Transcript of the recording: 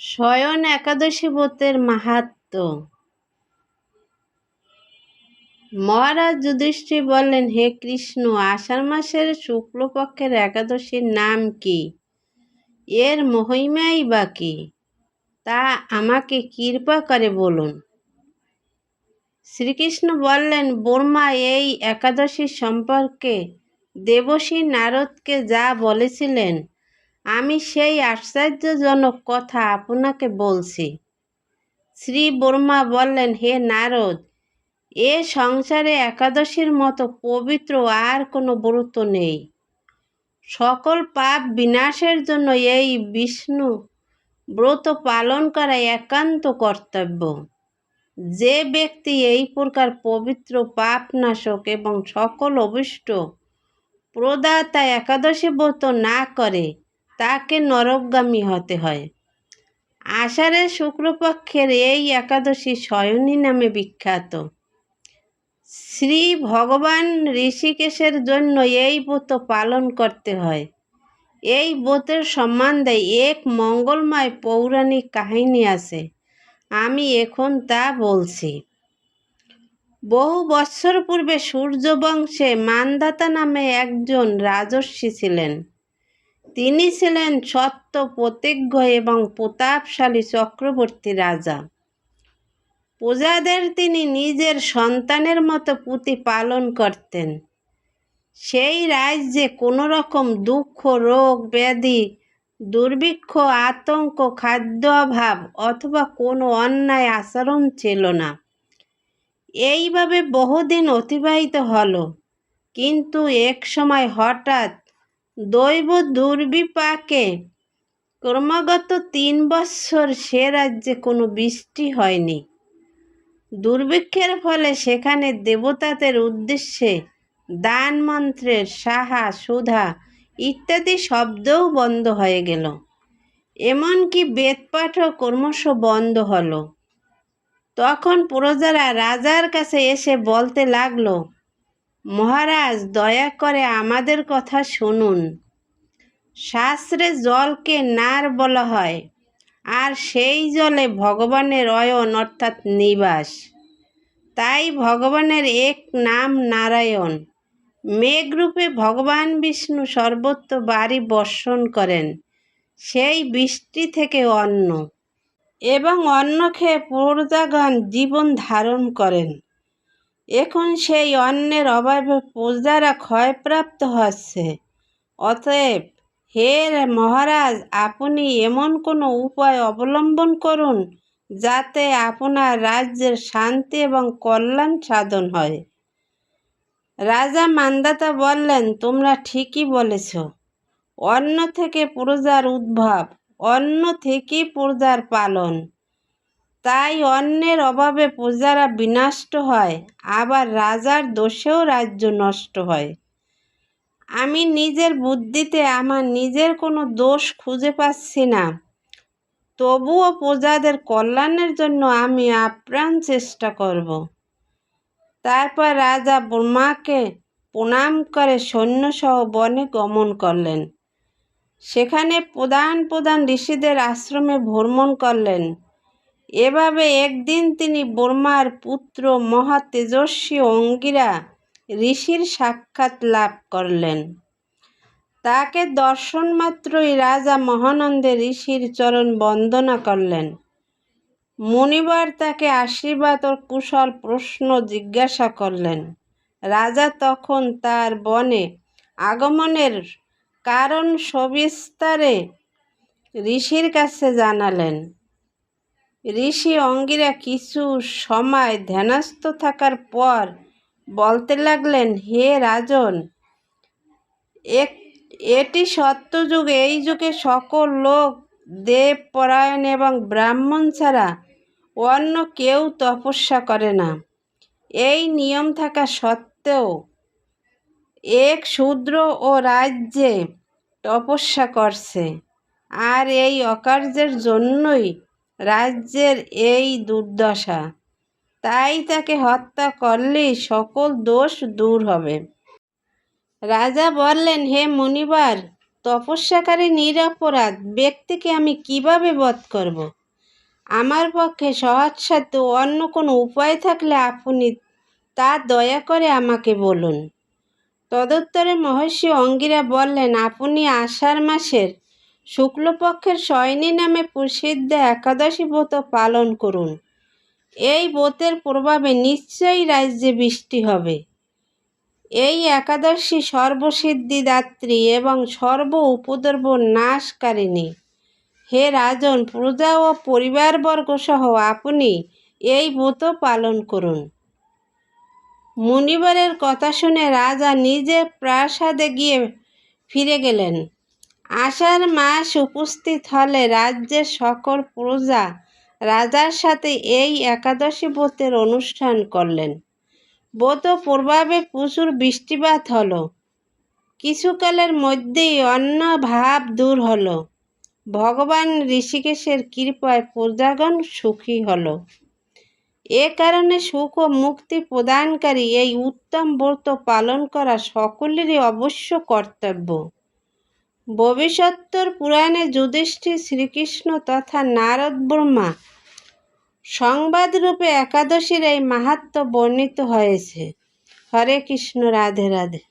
শয়ন একাদশী ব্রতের মাহাত্ম। মহারাজ যুধিষ্ঠির বললেন, হে কৃষ্ণ, আষাঢ় মাসের শুক্লপক্ষের একাদশীর নাম কি? এর মহিমাই বা কি? তা আমাকে কৃপা করে বলুন। শ্রীকৃষ্ণ বললেন, বর্মা, এই একাদশী সম্পর্কে দেবশী নারদকে যা বলেছিলেন আমি সেই আশ্চর্যজনক কথা আপনাকে বলছি। শ্রী বর্মা বললেন, হে নারদ, এ সংসারে একাদশীর মতো পবিত্র আর কোনো ব্রত নেই। সকল পাপ বিনাশের জন্য এই বিষ্ণু ব্রত পালন করা একান্ত কর্তব্য। যে ব্যক্তি এই প্রকার পবিত্র পাপনাশক এবং সকল অভিষ্ট প্রদাতা একাদশী ব্রত না করে তাকে নরকগামী হতে হয়। আষাঢ়ের শুক্লপক্ষের এই একাদশী শয়নী নামে বিখ্যাত। শ্রী ভগবান ঋষিকেশের জন্য এই ব্রত পালন করতে হয়। এই ব্রতের সম্বন্ধে এক মঙ্গলময় পৌরাণিক কাহিনী আছে। আমি এখন তা বলছি। বহু বৎসর পূর্বে সূর্যবংশে মানদাতা নামে একজন রাজস্বী ছিলেন। তিনি ছিলেন সত্য প্রতিজ্ঞ এবং প্রতাপশালী চক্রবর্তী রাজা। প্রজাদের তিনি নিজের সন্তানের মতো পুঁতি পালন করতেন। সেই রাজ্যে কোনো রকম দুঃখ, রোগ, ব্যাধি, দুর্ভিক্ষ, আতঙ্ক, খাদ্য অভাব অথবা কোনো অন্যায় আচরণ ছিল না। এইভাবে বহুদিন অতিবাহিত হলো। কিন্তু এক সময় হঠাৎ দৈব দুর্বিপাকে ক্রমাগত তিন বৎসর সে রাজ্যে কোনো বৃষ্টি হয়নি। দুর্ভিক্ষের ফলে সেখানে দেবতাদের উদ্দেশ্যে দান মন্ত্রের সাহা, সুধা ইত্যাদি শব্দও বন্ধ হয়ে গেল। এমনকি বেদপাঠও ক্রমশ বন্ধ হলো। তখন প্রজারা রাজার কাছে এসে বলতে লাগল মহারাজ, দয়া করে আমাদের কথা শুনুন। শাস্ত্রে জলকে নার বলা হয়, আর সেই জলে ভগবানের অয়ন অর্থাৎ নিবাস। তাই ভগবানের এক নাম নারায়ণ। মেঘরূপে ভগবান বিষ্ণু সর্বত্র বাড়ি বর্ষণ করেন, সেই বৃষ্টি থেকে অন্ন। এবং অন্ন খেয়ে প্রজাগণ জীবন ধারণ করেন। এখন সেই অন্নের অভাবে প্রজারা ক্ষয়প্রাপ্ত হচ্ছে। অতএব হে মহারাজ, আপনি এমন কোনো উপায় অবলম্বন করুন যাতে আপনার রাজ্যের শান্তি এবং কল্যাণ সাধন হয়। রাজা মান্দাতা বললেন, তোমরা ঠিকই বলেছ। অন্ন থেকে প্রজার উদ্ভব, অন্ন থেকেই প্রজার পালন। তাই অন্যের অভাবে প্রজারা বিনষ্ট হয়, আবার রাজার দোষেও রাজ্য নষ্ট হয়। আমি নিজের বুদ্ধিতে আমার নিজের কোনো দোষ খুঁজে পাচ্ছি না। তবুও প্রজাদের কল্যাণের জন্য আমি আপ্রাণ চেষ্টা করব। তারপর রাজা ব্রহ্মাকে প্রণাম করে সৈন্যসহ বনে গমন করলেন। সেখানে প্রধান প্রধান ঋষিদের আশ্রমে ভ্রমণ করলেন। এভাবে একদিন তিনি বর্মার পুত্র মহা তেজস্বী অঙ্গিরা ঋষির সাক্ষাৎ লাভ করলেন। তাকে দর্শন মাত্রই রাজা মহানন্দে ঋষির চরণ বন্দনা করলেন। মনিবার তাকে আশীর্বাদ ও কুশল প্রশ্ন জিজ্ঞাসা করলেন। রাজা তখন তার বনে আগমনের কারণ সবিস্তারে ঋষির কাছে জানালেন। ঋষি অঙ্গিরা কিছু সময় ধ্যানস্থ থাকার পর বলতে লাগলেন, হে রাজন, এক, এটি সত্যযুগ, এই যুগে সকল লোক দেবপরায়ণ এবং ব্রাহ্মণ ছাড়া অন্য কেউ তপস্যা করে না। এই নিয়ম থাকা সত্ত্বেও এক শূদ্র ও রাজ্যে তপস্যা করছে। আর এই অকার্যের জন্যই রাজ্যের এই দুর্দশা। তাই তাকে হত্যা করলেই সকল দোষ দূর হবে। রাজা বললেন, হে মুনিবার, তপস্যাকারী নিরপরাধ ব্যক্তিকে আমি কীভাবে বধ করব? আমার পক্ষে সহজসাধ্য অন্য কোনো উপায় থাকলে আপনি তা দয়া করে আমাকে বলুন। তদুত্তরে মহর্ষি অঙ্গিরা বললেন, আপনি আষাঢ় মাসের শুক্লপক্ষের শয়নী নামে প্রসিদ্ধ একাদশী ব্রত পালন করুন। এই ব্রতের প্রভাবে নিশ্চয়ই রাজ্যে বৃষ্টি হবে। এই একাদশী সর্বসিদ্ধিদাত্রী এবং সর্ব উপদ্রব নাশকারিণী। হে রাজন, প্রজা ও পরিবারবর্গ সহ আপনি এই ব্রত পালন করুন। মুনিবরের কথা শুনে রাজা নিজে প্রাসাদে গিয়ে ফিরে গেলেন। আষাঢ় মাস উপস্থিত হলে রাজ্যের সকল প্রজা রাজার সাথে এই একাদশী ব্রতের অনুষ্ঠান করলেন। ব্রত প্রভাবে প্রচুর বৃষ্টিপাত হলো। কিছুকালের মধ্যেই অন্য ভাব দূর হলো। ভগবান ঋষিকেশের কৃপায় প্রজাগণ সুখী হলো। এ কারণে সুখ ও মুক্তি প্রদানকারী এই উত্তম ব্রত পালন করা সকলেরই অবশ্য কর্তব্য। ভবিষ্যত্তর পুরাণে যুধিষ্ঠির শ্রীকৃষ্ণ তথা নারদ ব্রহ্মা সংবাদ রূপে একাদশীর এই মাহাত্ম বর্ণিত হয়েছে। হরে কৃষ্ণ, রাধে রাধে।